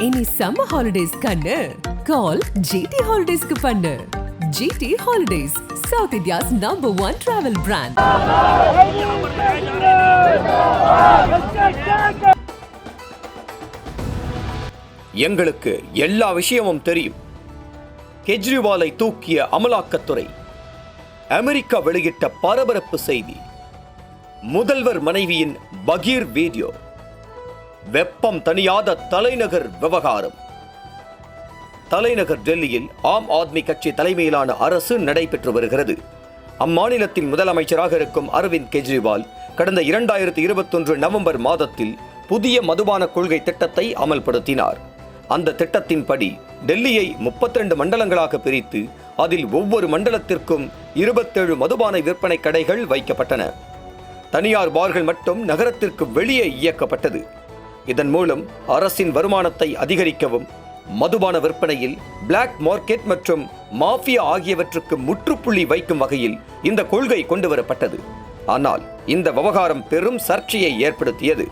இனி summer holidays கண்ணு. கால் GT ஹாலிடேஸ்க்கு பண்ணு. GT holidays south India's number one travel brand எங்களுக்கு எல்லா விஷயமும் தெரியும். கெஜ்ரிவாலை தூக்கிய அமலாக்கத்துறை அமெரிக்கா வெளியிட்ட பரபரப்பு செய்தி. முதல்வர் மனைவியின் பகீர் வீடியோ. வெப்பம் தணியாத தலைநகர் விவகாரம். தலைநகர் டெல்லியில் ஆம் ஆத்மி கட்சி தலைமையிலான அரசு நடைபெற்று வருகிறது. அம்மாநிலத்தின் முதலமைச்சராக இருக்கும் அரவிந்த் கெஜ்ரிவால் கடந்த இரண்டாயிரத்தி இருபத்தொன்று நவம்பர் மாதத்தில் புதிய மதுபான கொள்கை திட்டத்தை அமல்படுத்தினார். அந்த திட்டத்தின்படி டெல்லியை 32 மண்டலங்களாக பிரித்து அதில் ஒவ்வொரு மண்டலத்திற்கும் இருபத்தேழு மதுபான விற்பனை கடைகள் வைக்கப்பட்டன. தனியார் பார்கள் மட்டும் நகரத்திற்கு வெளியே இயக்கப்பட்டது. இதன் மூலம் அரசின் வருமானத்தை அதிகரிக்கவும் மதுபான விற்பனையில் பிளாக் மார்க்கெட் மற்றும் மாஃபியா ஆகியவற்றுக்கு முற்றுப்புள்ளி வைக்கும் வகையில் இந்த கொள்கை கொண்டு வரப்பட்டது ஆனால் இந்த விவகாரம் பெரும் சர்ச்சையை ஏற்படுத்தியது.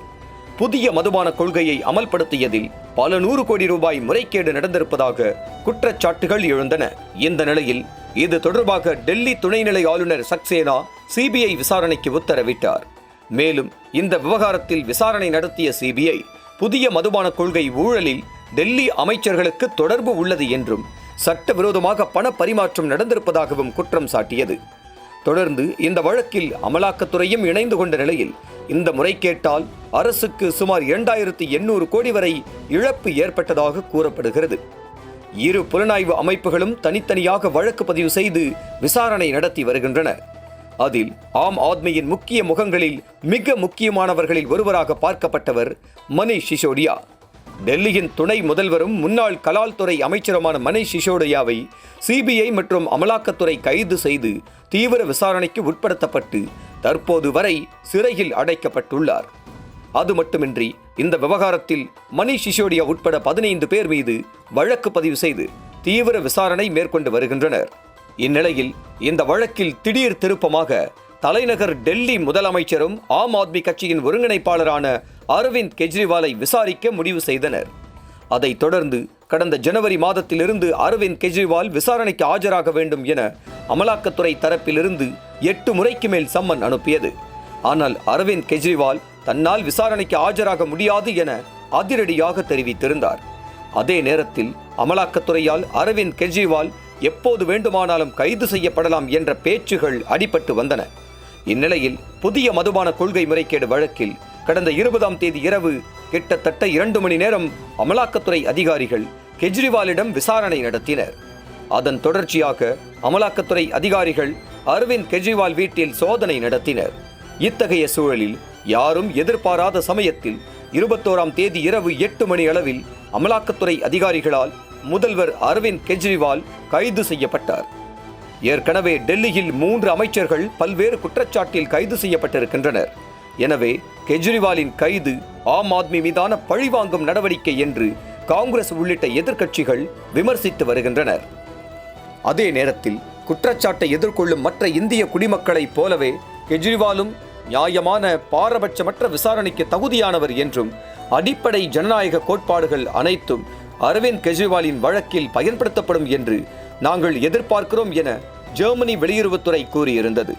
புதிய மதுபான கொள்கையை அமல்படுத்தியதில் பல நூறு கோடி ரூபாய் முறைகேடு நடந்திருப்பதாக குற்றச்சாட்டுகள் எழுந்தன. இந்த நிலையில் இது தொடர்பாக டெல்லி துணைநிலை ஆளுநர் சக்சேனா சிபிஐ விசாரணைக்கு உத்தரவிட்டார். மேலும் இந்த விவகாரத்தில் விசாரணை நடத்திய சிபிஐ புதிய மதுபான கொள்கை ஊழலில் டெல்லி அமைச்சர்களுக்கு தொடர்பு உள்ளது என்றும் சட்டவிரோதமாக பண பரிமாற்றம் நடந்திருப்பதாகவும் குற்றம் சாட்டியது. தொடர்ந்து இந்த வழக்கில் அமலாக்கத்துறையும் இணைந்து கொண்ட நிலையில் இந்த முறைகேட்டால் அரசுக்கு சுமார் இரண்டாயிரத்தி எண்ணூறு கோடி வரை இழப்பு ஏற்பட்டதாக கூறப்படுகிறது. இரு புலனாய்வு அமைப்புகளும் தனித்தனியாக வழக்கு பதிவு செய்து விசாரணை நடத்தி வருகின்றன. அதில் ஆம் ஆத்மியின் முக்கிய முகங்களில் மிக முக்கியமானவர்களில் ஒருவராக பார்க்கப்பட்டவர் மணீஷ் சிசோடியா. டெல்லியின் துணை முதல்வரும் முன்னாள் கலால்துறை அமைச்சருமான மணீஷ் சிசோடியாவை சிபிஐ மற்றும் அமலாக்கத்துறை கைது செய்து தீவிர விசாரணைக்கு உட்படுத்தப்பட்டு தற்போது வரை சிறையில் அடைக்கப்பட்டுள்ளார். அது மட்டுமின்றி இந்த விவகாரத்தில் மணீஷ் சிசோடியா உட்பட பதினைந்து பேர் மீது வழக்கு பதிவு செய்து தீவிர விசாரணை மேற்கொண்டு வருகின்றனர். இந்நிலையில் இந்த வழக்கில் திடீர் திருப்பமாக தலைநகர் டெல்லி முதலமைச்சரும் ஆம் ஆத்மி கட்சியின் ஒருங்கிணைப்பாளரான அரவிந்த் கெஜ்ரிவாலை விசாரிக்க முடிவு செய்தனர். அதைத் தொடர்ந்து கடந்த ஜனவரி மாதத்திலிருந்து அரவிந்த் கெஜ்ரிவால் விசாரணைக்கு ஆஜராக வேண்டும் என அமலாக்கத்துறை தரப்பிலிருந்து எட்டு முறைக்கு மேல் சம்மன் அனுப்பியது. ஆனால் அரவிந்த் கெஜ்ரிவால் தன்னால் விசாரணைக்கு ஆஜராக முடியாது என அதிரடியாக தெரிவித்திருந்தார். அதே நேரத்தில் அமலாக்கத்துறையால் அரவிந்த் கெஜ்ரிவால் எப்போது வேண்டுமானாலும் கைது செய்யப்படலாம் என்ற பேச்சுகள் அடிபட்டு வந்தன. இந்நிலையில் புதிய மதுபான கொள்கை முறைகேடு வழக்கில் கடந்த இருபதாம் தேதி இரவு கிட்டத்தட்ட இரண்டு மணி நேரம் அமலாக்கத்துறை அதிகாரிகள் கெஜ்ரிவாலிடம் விசாரணை நடத்தினர். அதன் தொடர்ச்சியாக அமலாக்கத்துறை அதிகாரிகள் அரவிந்த் கெஜ்ரிவால் வீட்டில் சோதனை நடத்தினர். இத்தகைய சூழலில் யாரும் எதிர்பாராத சமயத்தில் இருபத்தோராம் தேதி இரவு எட்டு மணி அளவில் அமலாக்கத்துறை அதிகாரிகளால் முதல்வர் அரவிந்த் கெஜ்ரிவால் கைது செய்யப்பட்டார். ஏற்கனவே டெல்லியில் மூன்று அமைச்சர்கள் பல்வேறு குற்றச்சாட்டில் கைது செய்யப்பட்டிருக்கின்றனர். எனவே கெஜ்ரிவாலின் கைது ஆம் ஆத்மி மீதான பழிவாங்கும் நடவடிக்கை என்று காங்கிரஸ் உள்ளிட்ட எதிர்க்கட்சிகள் விமர்சித்து வருகின்றனர். அதே நேரத்தில் குற்றச்சாட்டை எதிர்கொள்ளும் மற்ற இந்திய குடிமக்களைப் போலவே கெஜ்ரிவாலும் நியாயமான பாரபட்சமற்ற விசாரணைக்கு தகுதியானவர் என்றும் அடிப்படை ஜனநாயக கோட்பாடுகள் அனைத்தும் அரவிந்த் கெஜ்ரிவாலின் வழக்கில் பயன்படுத்தப்படும் என்று நாங்கள் எதிர்பார்க்கிறோம் என ஜெர்மனி வெளியுறவுத்துறை கூறியிருந்தது.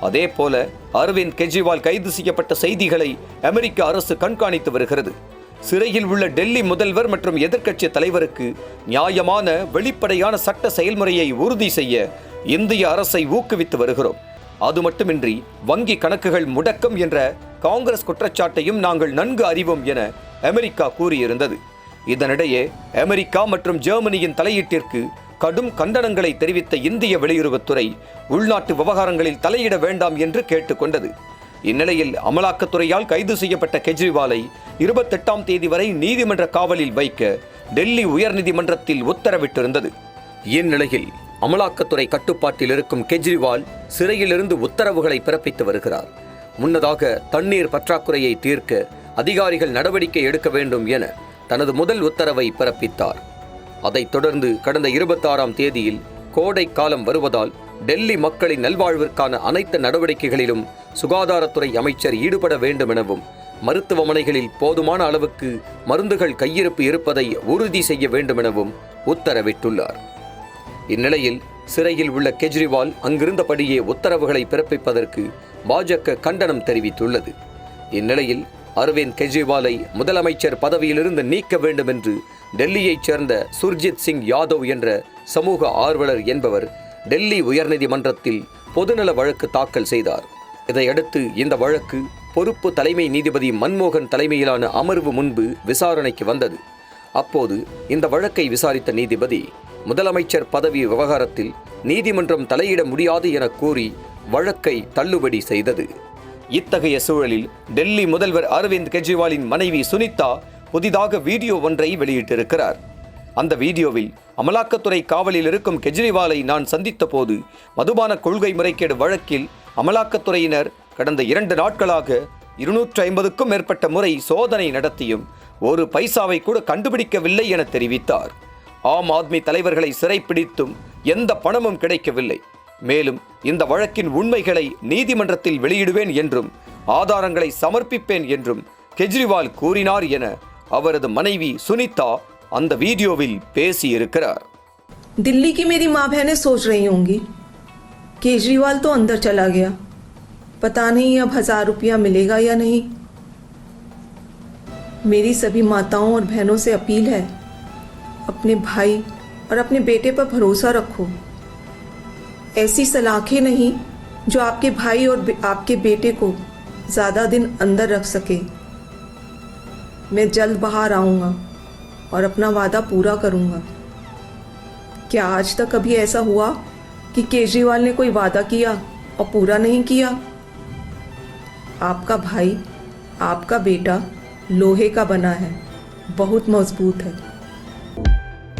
அதேபோல அரவிந்த் கெஜ்ரிவால் கைது செய்யப்பட்ட செய்திகளை அமெரிக்க அரசு கண்காணித்து வருகிறது. சிறையில் உள்ள டெல்லி முதல்வர் மற்றும் எதிர்க்கட்சி தலைவருக்கு நியாயமான வெளிப்படையான சட்ட செயல்முறையை உறுதி செய்ய இந்திய அரசை ஊக்குவித்து வருகிறோம். அது மட்டுமின்றி வங்கி கணக்குகள் முடக்கம் என்ற காங்கிரஸ் குற்றச்சாட்டையும் நாங்கள் நன்கு அறிவோம் என அமெரிக்கா கூறியிருந்தது. இதனிடையே அமெரிக்கா மற்றும் ஜெர்மனியின் தலையீட்டிற்கு கடும் கண்டனங்களை தெரிவித்த இந்திய வெளியுறவுத்துறை உள்நாட்டு விவகாரங்களில் தலையிட வேண்டாம் என்று கேட்டுக்கொண்டது. இந்நிலையில் அமலாக்கத்துறையால் கைது செய்யப்பட்ட கெஜ்ரிவாலை இருபத்தெட்டாம் தேதி வரை நீதிமன்ற காவலில் வைக்க டெல்லி உயர்நீதிமன்றத்தில் உத்தரவிட்டிருந்தது. இந்நிலையில் அமலாக்கத்துறை கட்டுப்பாட்டில் இருக்கும் கெஜ்ரிவால் சிறையிலிருந்து உத்தரவுகளை பிறப்பித்து வருகிறார். முன்னதாக தண்ணீர் பற்றாக்குறையை தீர்க்க அதிகாரிகள் நடவடிக்கை எடுக்க வேண்டும் என தனது முதல் உத்தரவை பிறப்பித்தார். அதைத் தொடர்ந்து கடந்த இருபத்தாறாம் தேதியில் கோடை காலம் வருவதால் டெல்லி மக்களின் நல்வாழ்விற்கான அனைத்து நடவடிக்கைகளிலும் சுகாதாரத்துறை அமைச்சர் ஈடுபட வேண்டும் எனவும் மருத்துவமனைகளில் போதுமான அளவுக்கு மருந்துகள் கையிருப்பு இருப்பதை உறுதி செய்ய வேண்டும் எனவும் உத்தரவிட்டுள்ளார். இந்நிலையில் சிறையில் உள்ள கெஜ்ரிவால் அங்கிருந்தபடியே உத்தரவுகளை பிறப்பிப்பதற்கு பாஜக கண்டனம் தெரிவித்துள்ளது. இந்நிலையில் அரவிந்த் கெஜ்ரிவாலை முதலமைச்சர் பதவியிலிருந்து நீக்க வேண்டும் என்று டெல்லியைச் சேர்ந்த சுர்ஜித் சிங் யாதவ் என்ற சமூக ஆர்வலர் என்பவர் டெல்லி உயர்நீதிமன்றத்தில் பொதுநல வழக்கு தாக்கல் செய்தார். இதையடுத்து இந்த வழக்கு பொறுப்பு தலைமை நீதிபதி மன்மோகன் தலைமையிலான அமர்வு முன்பு விசாரணைக்கு வந்தது. அப்போது இந்த வழக்கை விசாரித்த நீதிபதி முதலமைச்சர் பதவி விவகாரத்தில் நீதிமன்றம் தலையிட முடியாது என கூறி வழக்கை தள்ளுபடி செய்தது. இத்தகைய சூழலில் டெல்லி முதல்வர் அரவிந்த் கெஜ்ரிவாலின் மனைவி சுனிதா புதிதாக வீடியோ ஒன்றை வெளியிட்டிருக்கிறார். அந்த வீடியோவில் அமலாக்கத்துறை காவலில் இருக்கும் கெஜ்ரிவாலை நான் சந்தித்த போது மதுபான கொள்கை முறைகேடு வழக்கில் அமலாக்கத்துறையினர் கடந்த இரண்டு நாட்களாக இருநூற்று ஐம்பதுக்கும் மேற்பட்ட முறை சோதனை நடத்தியும் ஒரு பைசாவை கூட கண்டுபிடிக்கவில்லை என தெரிவித்தார். ஆம் ஆத்மி தலைவர்களை சிறைப்பிடித்தும் எந்த பணமும் கிடைக்கவில்லை. மேலும் இந்த வழக்கின் உண்மைகளை நீதிமன்றத்தில் வெளியிடுவேன் என்றும் ஆதாரங்களை சமர்ப்பிப்பேன் என்றும் கெஜ்ரிவால் கூறினார் என அவரது மனைவி சுனிதா அந்த வீடியோவில் பேசியிருக்கிறார் दिल्ली की मेरी माँ बहनें सोच रही होंगी केजरीवाल तो अंदर चला गया पता नहीं अब हजार रुपया मिलेगा या नहीं मेरी सभी माताओं और बहनों से अपील है अपने भाई और अपने बेटे पर भरोसा रखो ऐसी सलाखें नहीं जो आपके भाई और आपके बेटे को ज़्यादा दिन अंदर रख सके। मैं जल्द बाहर आऊँगा और अपना वादा पूरा करूँगा। क्या आज तक कभी ऐसा हुआ कि केजरीवाल ने कोई वादा किया और पूरा नहीं किया? आपका भाई, आपका बेटा लोहे का बना है, बहुत मज़बूत है।